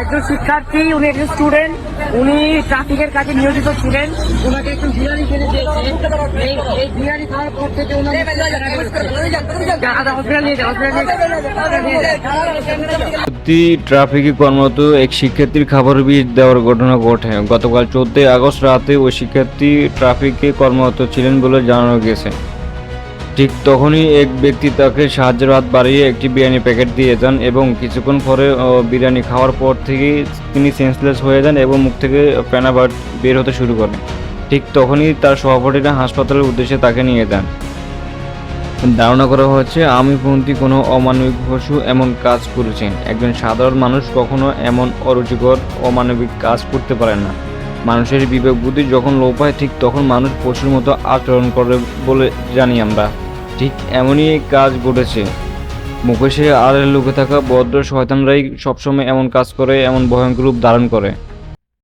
একজন শিক্ষার্থী উনি একজন স্টুডেন্ট উনি ট্রাফিকের কাজে নিয়োজিত ছিলেন। ওনাকে একজন বিরিয়ানি কিনে দিয়েছে। এই এই বিরিয়ানি খাওয়ার পর থেকে ওনার হসপিটাল নিয়ে যাও হসপিটাল নিয়ে যাও সত্যি ট্রাফিকে কর্মরত এক শিক্ষার্থীর খাবার বিষ দেওয়ার ঘটনা ঘটে। গতকাল চোদ্দই আগস্ট রাতে ওই শিক্ষার্থী ট্রাফিকে কর্মরত ছিলেন বলে জানানো গেছে। ঠিক তখনই এক ব্যক্তি তাকে সাহায্যের হাত বাড়িয়ে একটি বিরিয়ানি প্যাকেট দিয়ে যান এবং কিছুক্ষণ পরে বিরিয়ানি খাওয়ার পর থেকেই তিনি সেন্সলেস হয়ে যান এবং মুখ থেকে প্যানাবাট বের হতে শুরু করেন। ঠিক তখনই তার সহপাঠীরা হাসপাতালের উদ্দেশ্যে তাকে নিয়ে যান। ধারণা করা হচ্ছে আমিপন্থী কোনো অমানবিক পশু এমন কাজ করেছেন। একজন সাধারণ মানুষ কখনো এমন অরুচিকর, অমানবিক কাজ করতে পারে না। মানুষের বিবেক বুদ্ধি যখন লোপ পায়, ঠিক তখন মানুষ পশুর মতো আচরণ করে বলে জানি আমরা। ঠিক এমনই কাজ ঘটেছে। মুখেশে আড়ের লুকে থাকা বদ্র শয়তানরাই সবসময় এমন কাজ করে, এমন ভয়ঙ্কর রূপ ধারণ করে।